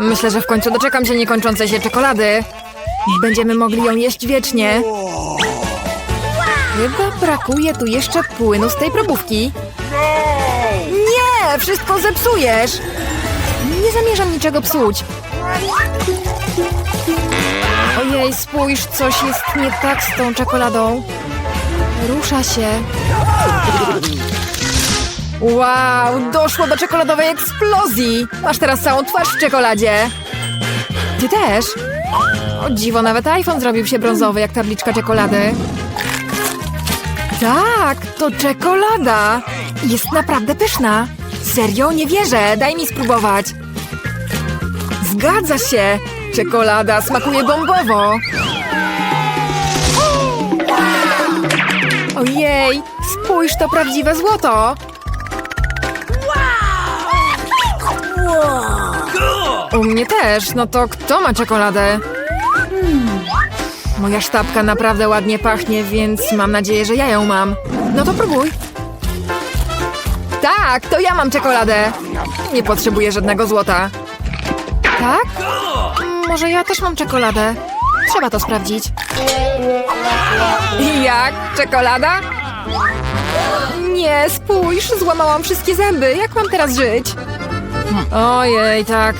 Myślę, że w końcu doczekam się niekończącej się czekolady. Będziemy mogli ją jeść wiecznie. Chyba brakuje tu jeszcze płynu z tej probówki. Nie! Wszystko zepsujesz! Nie zamierzam niczego psuć. Ojej, spójrz, coś jest nie tak z tą czekoladą. Rusza się. Wow, doszło do czekoladowej eksplozji! Masz teraz całą twarz w czekoladzie. Ty też? O dziwo, nawet iPhone zrobił się brązowy jak tabliczka czekolady. Tak, to czekolada. Jest naprawdę pyszna. Serio? Nie wierzę. Daj mi spróbować. Zgadza się. Czekolada smakuje bombowo. Ojej, spójrz, to prawdziwe złoto. U mnie też. No to kto ma czekoladę? Moja sztabka naprawdę ładnie pachnie, więc mam nadzieję, że ja ją mam. No to próbuj. Tak, to ja mam czekoladę. Nie potrzebuję żadnego złota. Tak? Mm, Może ja też mam czekoladę. Trzeba to sprawdzić. Jak? Czekolada? Nie, spójrz, złamałam wszystkie zęby. Jak mam teraz żyć? Ojej, tak.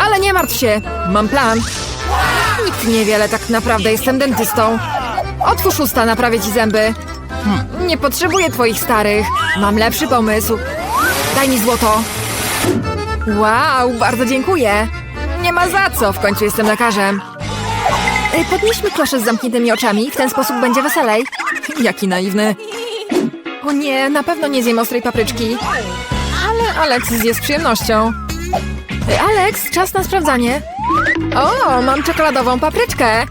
Ale nie martw się, mam plan. Nikt niewiele, tak naprawdę jestem dentystą. Otwórz usta, naprawię ci zęby. Nie potrzebuję twoich starych. Mam lepszy pomysł. Daj mi złoto. Wow, bardzo dziękuję. Nie ma za co, w końcu jestem lekarzem. Y, Podnieśmy klosze z zamkniętymi oczami, w ten sposób będzie weselej. Jaki naiwny. O nie, na pewno nie zjem ostrej papryczki. Ale Alex zje z przyjemnością. Alex, czas na sprawdzanie. O, mam czekoladową papryczkę.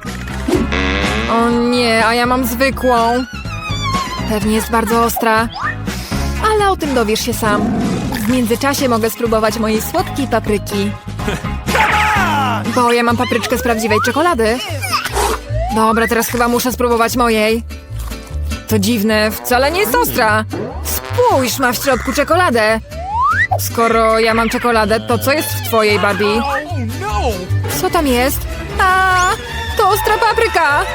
O nie, a ja mam zwykłą. Pewnie jest bardzo ostra. Ale o tym dowiesz się sam. W międzyczasie mogę spróbować mojej słodkiej papryki. Bo ja mam papryczkę z prawdziwej czekolady. Dobra, teraz chyba muszę spróbować mojej. To dziwne, wcale nie jest ostra. Spójrz, ma w środku czekoladę. Skoro ja mam czekoladę, to co jest w twojej, Barbie? Co tam jest? A, to ostra papryka!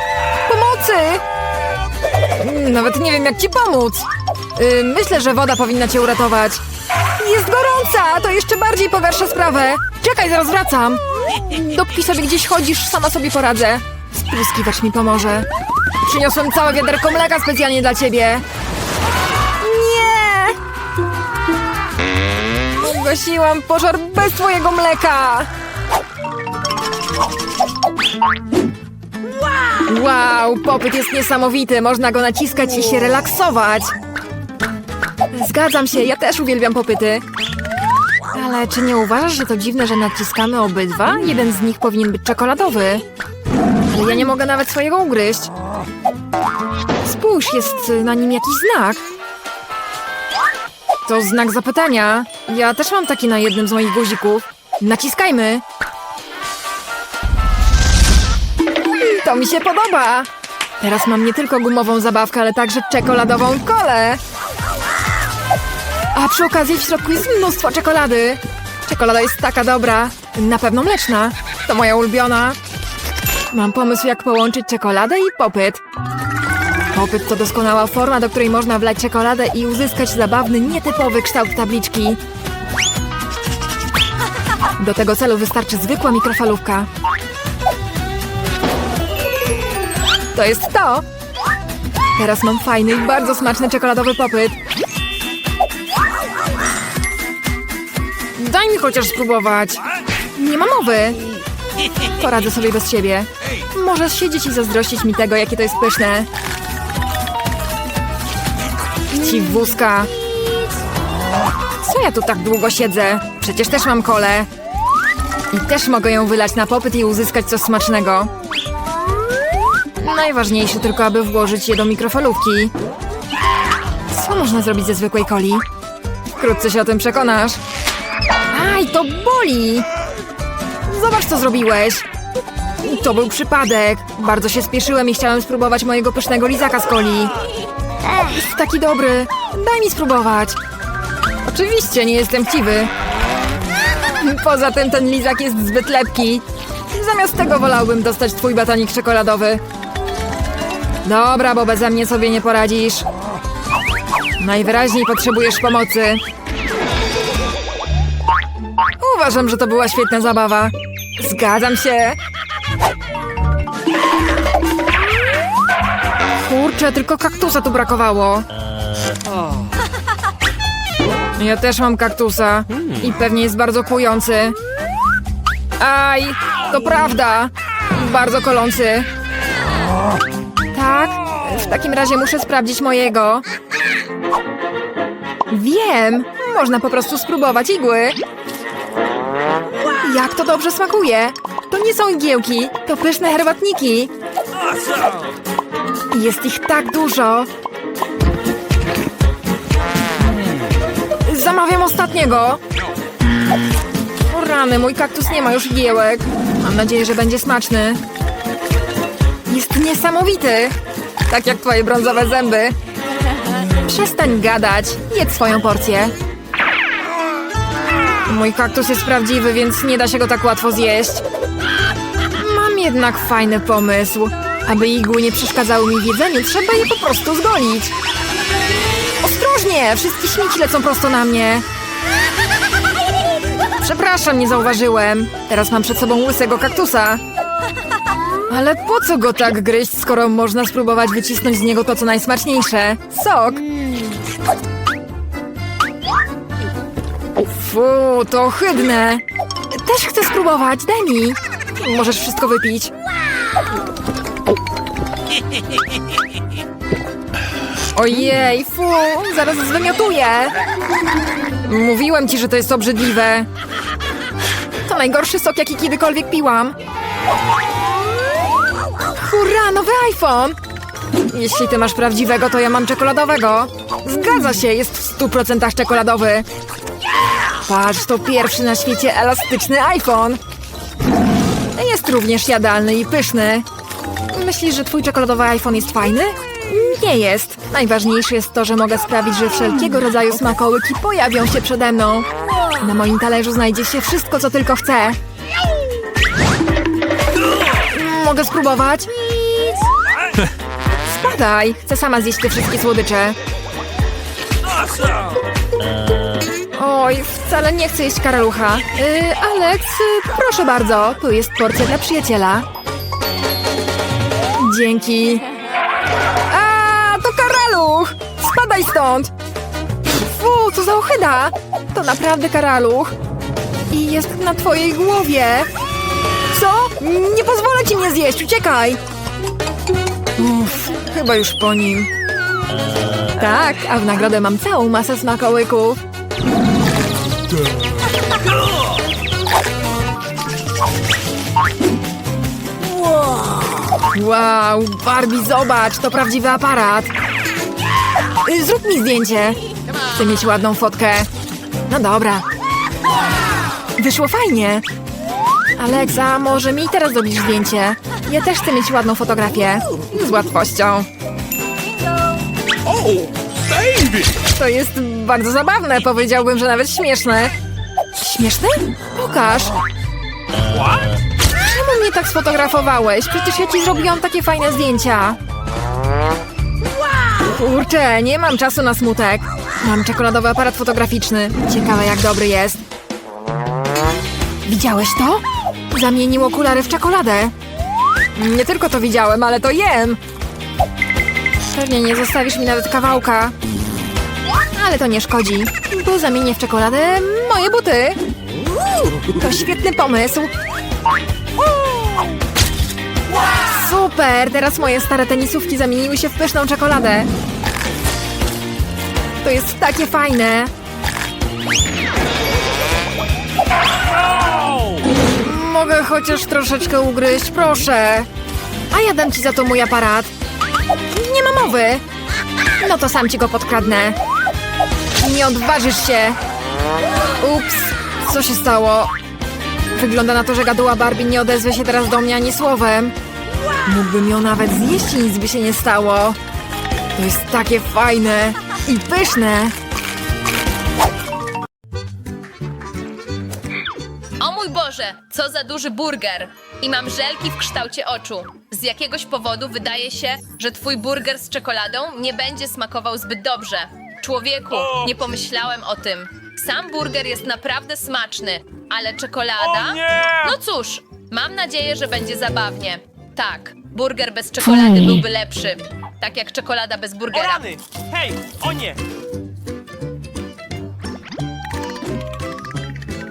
Pomocy! Mm, Nawet nie wiem, jak ci pomóc. Y, myślę, że woda powinna cię uratować. Jest gorąca! To jeszcze bardziej pogarsza sprawę. Czekaj, zaraz wracam. Dopóki sobie gdzieś chodzisz, sama sobie poradzę. Spryskiwacz mi pomoże. Przyniosłem całe wiaderko mleka specjalnie dla ciebie. Ugasiłam pożar bez twojego mleka! Wow, popyt jest niesamowity. Można go naciskać i się relaksować. Zgadzam się, ja też uwielbiam popyty. Ale czy nie uważasz, że to dziwne, że naciskamy obydwa? Jeden z nich powinien być czekoladowy. Ale ja nie mogę nawet swojego ugryźć. Spójrz, jest na nim jakiś znak. To znak zapytania. Ja też mam taki na jednym z moich guzików. Naciskajmy. To mi się podoba. Teraz mam nie tylko gumową zabawkę, ale także czekoladową kolę. A przy okazji w środku jest mnóstwo czekolady. Czekolada jest taka dobra. Na pewno mleczna. To moja ulubiona. Mam pomysł, jak połączyć czekoladę i popyt. Popyt to doskonała forma, do której można wlać czekoladę i uzyskać zabawny, nietypowy kształt tabliczki. Do tego celu wystarczy zwykła mikrofalówka. To jest to! Teraz mam fajny bardzo smaczny czekoladowy popyt. Daj mi chociaż spróbować. Nie ma mowy. Poradzę sobie bez ciebie. Możesz siedzieć i zazdrościć mi tego, jakie to jest pyszne. Ci wózka. Co ja tu tak długo siedzę? Przecież też mam kolę. I też mogę ją wylać na popyt i uzyskać coś smacznego. Najważniejsze tylko, aby włożyć je do mikrofalówki. Co można zrobić ze zwykłej coli? Wkrótce się o tym przekonasz. Aj, to boli! Zobacz, co zrobiłeś. To był przypadek. Bardzo się spieszyłem i chciałem spróbować mojego pysznego lizaka z coli. Jest taki dobry. Daj mi spróbować. Oczywiście, nie jestem chciwy. Poza tym ten lizak jest zbyt lepki. Zamiast tego wolałbym dostać twój batonik czekoladowy. Dobra, bo beze mnie sobie nie poradzisz. Najwyraźniej potrzebujesz pomocy. Uważam, że to była świetna zabawa. Zgadzam się. Kurczę, tylko kaktusa tu brakowało. Ja też mam kaktusa i pewnie jest bardzo kłujący. Aj, to prawda. Bardzo kolący. Tak? W takim razie muszę sprawdzić mojego. Wiem, można po prostu spróbować igły. Jak to dobrze smakuje. To nie są igiełki, to pyszne herbatniki. Jest ich tak dużo. Zamawiam ostatniego. O rany, mój kaktus nie ma już igiełek. Mam nadzieję, że będzie smaczny. Jest niesamowity. Tak jak twoje brązowe zęby. Przestań gadać. Jedz swoją porcję. Mój kaktus jest prawdziwy, więc nie da się go tak łatwo zjeść. Mam jednak fajny pomysł. Aby igły nie przeszkadzały mi w jedzeniu, trzeba je po prostu zgolić. Ostrożnie! Wszystkie śmieci lecą prosto na mnie. Przepraszam, nie zauważyłem. Teraz mam przed sobą łysego kaktusa. Ale po co go tak gryźć, skoro można spróbować wycisnąć z niego to, co najsmaczniejsze? Sok! Fu, to ohydne! Też chcę spróbować, daj mi! Możesz wszystko wypić. Ojej, fu, zaraz zwymiotuję! Mówiłem ci, że to jest obrzydliwe. To najgorszy sok, jaki kiedykolwiek piłam. Hurra, nowy iPhone! Jeśli ty masz prawdziwego, to ja mam czekoladowego. Zgadza się, jest w stu procentach czekoladowy. Patrz, to pierwszy na świecie elastyczny iPhone. Jest również jadalny i pyszny. Myślisz, że twój czekoladowy iPhone jest fajny? Nie jest. Najważniejsze jest to, że mogę sprawić, że wszelkiego rodzaju smakołyki pojawią się przede mną. Na moim talerzu znajdzie się wszystko, co tylko chcę. Mogę spróbować? Spadaj! Chcę sama zjeść te wszystkie słodycze. Oj, wcale nie chcę jeść karalucha. Yy, Alex, y, proszę bardzo, tu jest porcja dla przyjaciela. Dzięki. A, to karaluch! Spadaj stąd! Fu, co za ochyda! To naprawdę karaluch. I jest na twojej głowie. Co? Nie pozwolę ci mnie zjeść, uciekaj! Uff, chyba już po nim. Tak, a w nagrodę mam całą masę smakołyków. Wow, Barbie, zobacz, to prawdziwy aparat. Y, Zrób mi zdjęcie. Chcę mieć ładną fotkę. No dobra. Wyszło fajnie. Aleksa, może mi teraz zrobisz zdjęcie? Ja też chcę mieć ładną fotografię. Z łatwością. Baby! To jest bardzo zabawne, powiedziałbym, że nawet śmieszne. Śmieszne? Pokaż. Mnie tak sfotografowałeś? Przecież ja ci zrobiłam takie fajne zdjęcia. Kurczę, nie mam czasu na smutek. Mam czekoladowy aparat fotograficzny. Ciekawe, jak dobry jest. Widziałeś to? Zamienił okulary w czekoladę. Nie tylko to widziałem, ale to jem. Pewnie nie zostawisz mi nawet kawałka. Ale to nie szkodzi, bo zamienię w czekoladę moje buty. To świetny pomysł. Super! Teraz moje stare tenisówki zamieniły się w pyszną czekoladę. To jest takie fajne. Mogę chociaż troszeczkę ugryźć, proszę. A ja dam ci za to mój aparat. Nie ma mowy. No to sam ci go podkradnę. Nie odważysz się. Ups, co się stało? Wygląda na to, że gaduła Barbie nie odezwie się teraz do mnie ani słowem. Mógłbym ją nawet zjeść i nic by się nie stało. To jest takie fajne i pyszne. Boże, co za duży burger! I mam żelki w kształcie oczu. Z jakiegoś powodu wydaje się, że twój burger z czekoladą nie będzie smakował zbyt dobrze. Człowieku, O! nie pomyślałem o tym. Sam burger jest naprawdę smaczny, ale czekolada? O! No cóż, mam nadzieję, że będzie zabawnie. Tak, burger bez czekolady byłby lepszy. Tak jak czekolada bez O burgera. rany! Hej, o nie!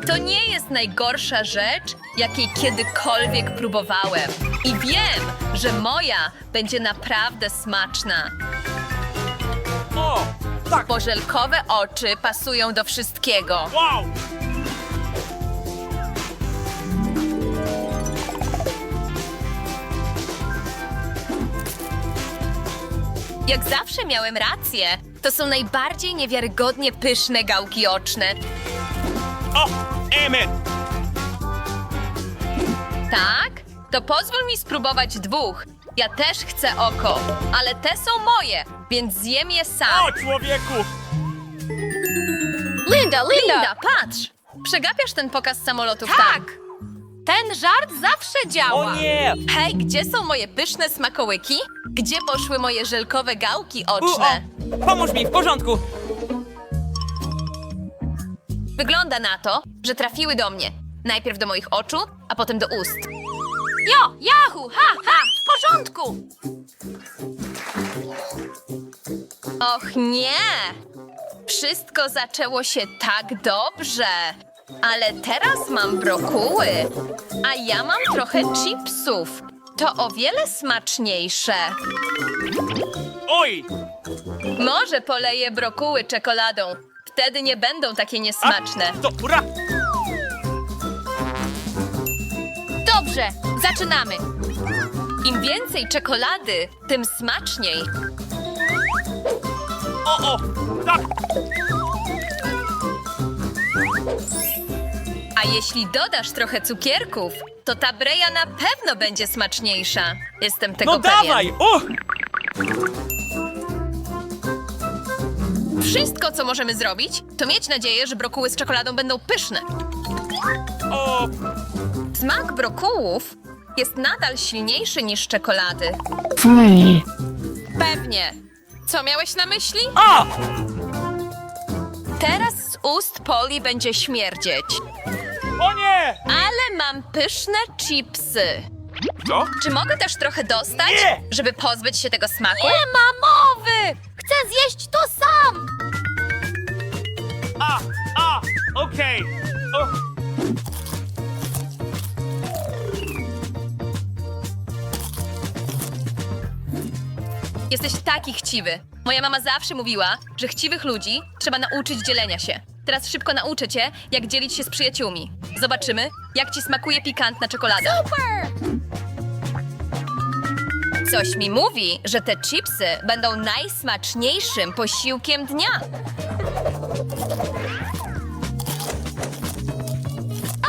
To nie jest najgorsza rzecz, jakiej kiedykolwiek próbowałem. I wiem, że moja będzie naprawdę smaczna. O! Tak! Bo żelkowe oczy pasują do wszystkiego. Wow! Jak zawsze miałem rację. To są najbardziej niewiarygodnie pyszne gałki oczne. O! Emmett! Tak? To pozwól mi spróbować dwóch. Ja też chcę oko, ale te są moje, więc zjem je sam. O, człowieku! Linda, Linda! Linda, patrz! Przegapiasz ten pokaz samolotów tak. Ten żart zawsze działa. O nie! Hej, gdzie są moje pyszne smakołyki? Gdzie poszły moje żelkowe gałki U, oczne? o! Pomóż mi, w porządku! Wygląda na to, że trafiły do mnie. Najpierw do moich oczu, a potem do ust. Jo, Yahoo, ha, ha, w porządku. Och nie! Wszystko zaczęło się tak dobrze. Ale teraz mam brokuły, a ja mam trochę chipsów. To o wiele smaczniejsze. Oj! Może poleję brokuły czekoladą. Wtedy nie będą takie niesmaczne. To ura! Dobrze, zaczynamy. Im więcej czekolady, tym smaczniej. O, o! Tak! A jeśli dodasz trochę cukierków, to ta breja na pewno będzie smaczniejsza. Jestem tego No pewien. dawaj! O! Wszystko, co możemy zrobić, to mieć nadzieję, że brokuły z czekoladą będą pyszne. O! Smak brokułów jest nadal silniejszy niż czekolady. Pewnie. Co miałeś na myśli? A! Teraz z ust Poli będzie śmierdzieć. O nie! Ale mam pyszne chipsy. Co? Czy mogę też trochę dostać, Nie! żeby pozbyć się tego smaku? Nie ma mowy! Chcę zjeść to sam! A! A! Okej! O! Jesteś taki chciwy. Moja mama zawsze mówiła, że chciwych ludzi trzeba nauczyć dzielenia się. Teraz szybko nauczę cię, jak dzielić się z przyjaciółmi. Zobaczymy, jak ci smakuje pikantna czekolada. Super! Coś mi mówi, że te chipsy będą najsmaczniejszym posiłkiem dnia.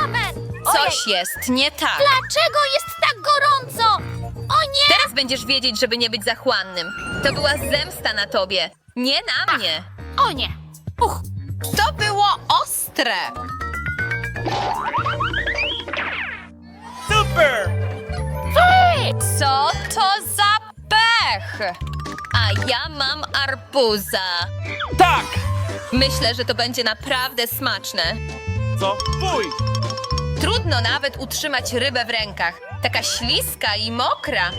Amen! Coś jest nie tak. Dlaczego jest tak gorąco? O nie! Teraz będziesz wiedzieć, żeby nie być zachłannym. To była zemsta na tobie, nie na mnie. O nie! Uch! To było ostre. Super! Co to za pech? A ja mam arbuza. Tak! Myślę, że to będzie naprawdę smaczne. Co? Fuj! Trudno nawet utrzymać rybę w rękach. Taka śliska i mokra.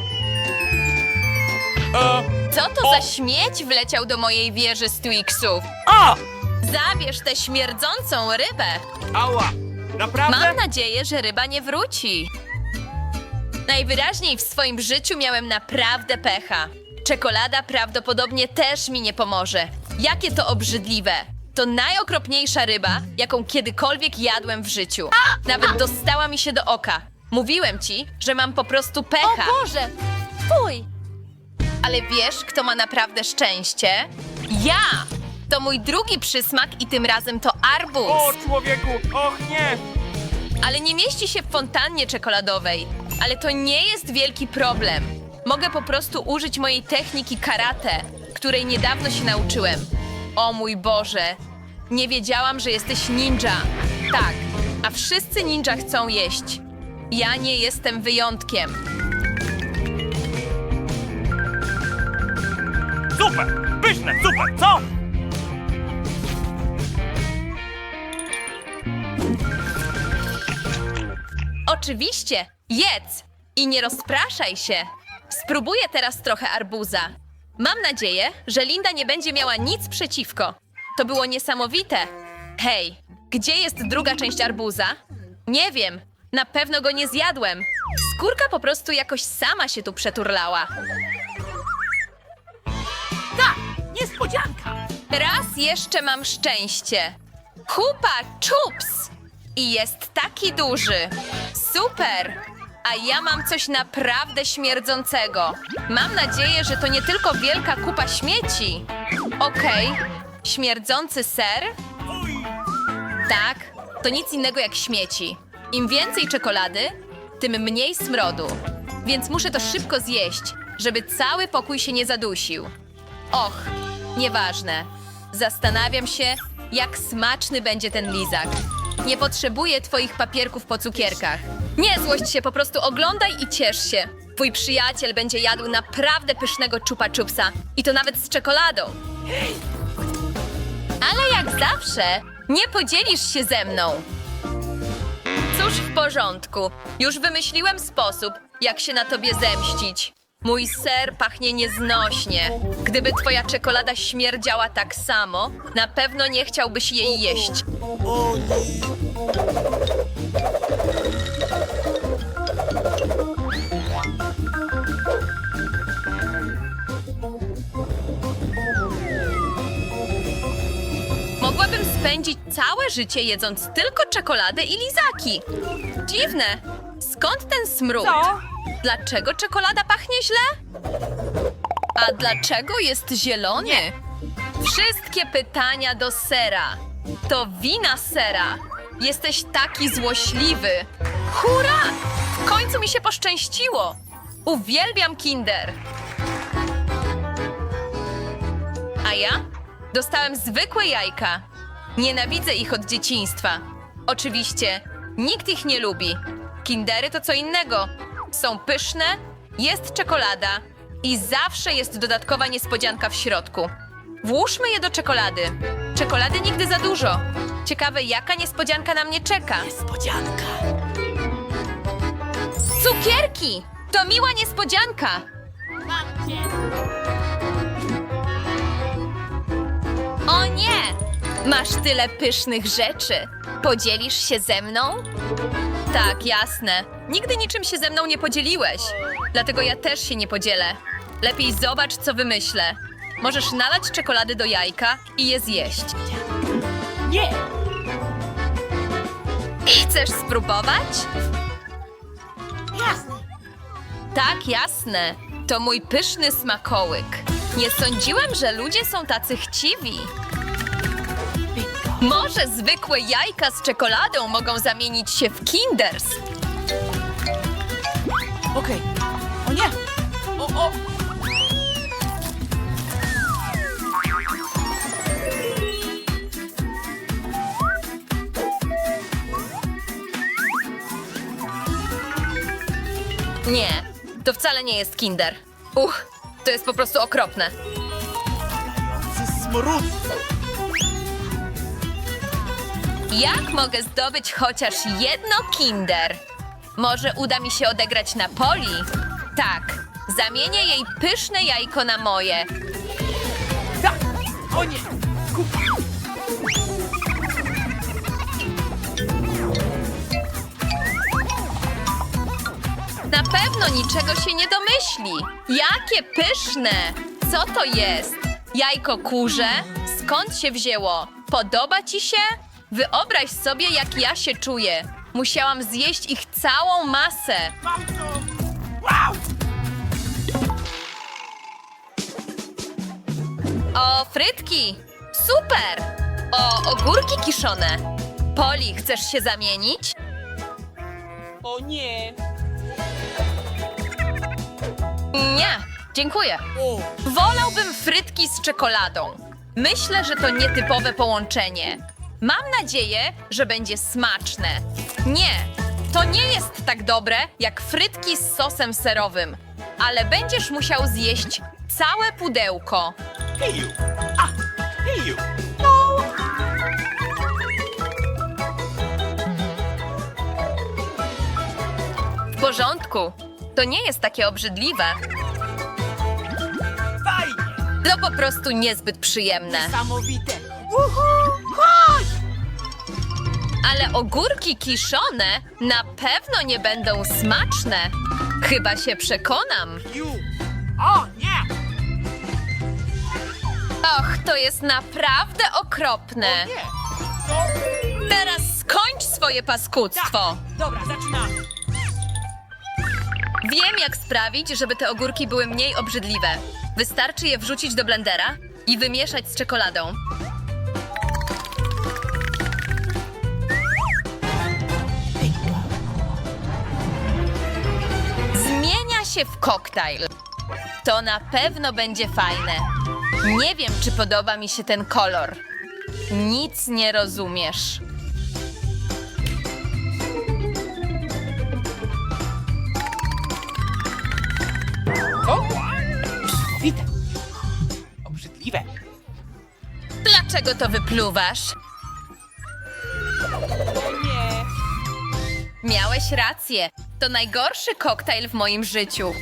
E, Co to za śmieć wleciał do mojej wieży z Twixów? a! Zabierz tę śmierdzącą rybę. Ała! Naprawdę? Mam nadzieję, że ryba nie wróci. Najwyraźniej w swoim życiu miałem naprawdę pecha. Czekolada prawdopodobnie też mi nie pomoże. Jakie to obrzydliwe. To najokropniejsza ryba, jaką kiedykolwiek jadłem w życiu. Nawet dostała mi się do oka. Mówiłem ci, że mam po prostu pecha. O Boże! Fuj! Ale wiesz, kto ma naprawdę szczęście? Ja! To mój drugi przysmak i tym razem to arbuz. O, człowieku! Och nie! ale nie mieści się w fontannie czekoladowej. Ale to nie jest wielki problem. Mogę po prostu użyć mojej techniki karate, której niedawno się nauczyłem. O mój Boże, nie wiedziałam, że jesteś ninja. Tak, a wszyscy ninja chcą jeść. Ja nie jestem wyjątkiem. Super! Pyszne, super, co? Oczywiście, jedz i nie rozpraszaj się. Spróbuję teraz trochę arbuza. Mam nadzieję, że Linda nie będzie miała nic przeciwko. To było niesamowite. Hej, gdzie jest druga część arbuza? Nie wiem, na pewno go nie zjadłem. Skórka po prostu jakoś sama się tu przeturlała. Tak, niespodzianka! Raz jeszcze mam szczęście. Kupa chups! I jest taki duży. Super! A ja mam coś naprawdę śmierdzącego. Mam nadzieję, że to nie tylko wielka kupa śmieci. Okej, śmierdzący ser? Tak, to nic innego jak śmieci. Im więcej czekolady, tym mniej smrodu. Więc muszę to szybko zjeść, żeby cały pokój się nie zadusił. Och, nieważne. Zastanawiam się, jak smaczny będzie ten lizak. Nie potrzebuję twoich papierków po cukierkach. Nie złość się, po prostu oglądaj i ciesz się. Twój przyjaciel będzie jadł naprawdę pysznego chupa chupsa i to nawet z czekoladą. Ale jak zawsze, nie podzielisz się ze mną. Cóż, w porządku. Już wymyśliłem sposób, jak się na tobie zemścić. Mój ser pachnie nieznośnie. Gdyby twoja czekolada śmierdziała tak samo, na pewno nie chciałbyś jej jeść. Mogłabym spędzić całe życie jedząc tylko czekoladę i lizaki. Dziwne. Skąd ten smród? Co? Dlaczego czekolada pachnie źle? A dlaczego jest zielony? Wszystkie pytania do sera. To wina sera. Jesteś taki złośliwy. Hurra! W końcu mi się poszczęściło. Uwielbiam Kinder. A ja? Dostałem zwykłe jajka. Nienawidzę ich od dzieciństwa. Oczywiście, nikt ich nie lubi. Kindery to co innego. Są pyszne, jest czekolada i zawsze jest dodatkowa niespodzianka w środku. Włóżmy je do czekolady. Czekolady nigdy za dużo. Ciekawe, jaka niespodzianka na mnie czeka. Niespodzianka! Cukierki! To miła niespodzianka! O nie! Masz tyle pysznych rzeczy. Podzielisz się ze mną? Tak, jasne. Nigdy niczym się ze mną nie podzieliłeś. Dlatego ja też się nie podzielę. Lepiej zobacz, co wymyślę. Możesz nalać czekolady do jajka i je zjeść. Nie! Chcesz spróbować? Jasne! Tak, jasne. To mój pyszny smakołyk. Nie sądziłem, że ludzie są tacy chciwi. Może zwykłe jajka z czekoladą mogą zamienić się w Kinders. Okej. O nie! O, o! Nie, to wcale nie jest Kinder. Uch, to jest po prostu okropne. Smród! Jak mogę zdobyć chociaż jedno Kinder? Może uda mi się odegrać na Poli? Tak, zamienię jej pyszne jajko na moje. Tak! O nie! Pewno niczego się nie domyśli. Jakie pyszne! Co to jest? Jajko kurze? Skąd się wzięło? Podoba ci się? Wyobraź sobie, jak ja się czuję. Musiałam zjeść ich całą masę. O, frytki! Super! O, ogórki kiszone. Poli, chcesz się zamienić? O nie! Nie, dziękuję. Wolałbym frytki z czekoladą. Myślę, że to nietypowe połączenie. Mam nadzieję, że będzie smaczne. Nie, to nie jest tak dobre jak frytki z sosem serowym, ale będziesz musiał zjeść całe pudełko. You! W porządku. To nie jest takie obrzydliwe. Fajnie! To po prostu niezbyt przyjemne. Niesamowite. Uhu, chodź! Ale ogórki kiszone na pewno nie będą smaczne. Chyba się przekonam. You! O, nie! Och, to jest naprawdę okropne. Nie! Teraz skończ swoje paskudztwo. Dobra, zaczynamy. Wiem, jak sprawić, żeby te ogórki były mniej obrzydliwe. Wystarczy je wrzucić do blendera i wymieszać z czekoladą. Zmienia się w koktajl. To na pewno będzie fajne. Nie wiem, czy podoba mi się ten kolor. Nic nie rozumiesz. Dlaczego to wypluwasz? O nie. Miałeś rację. To najgorszy koktajl w moim życiu.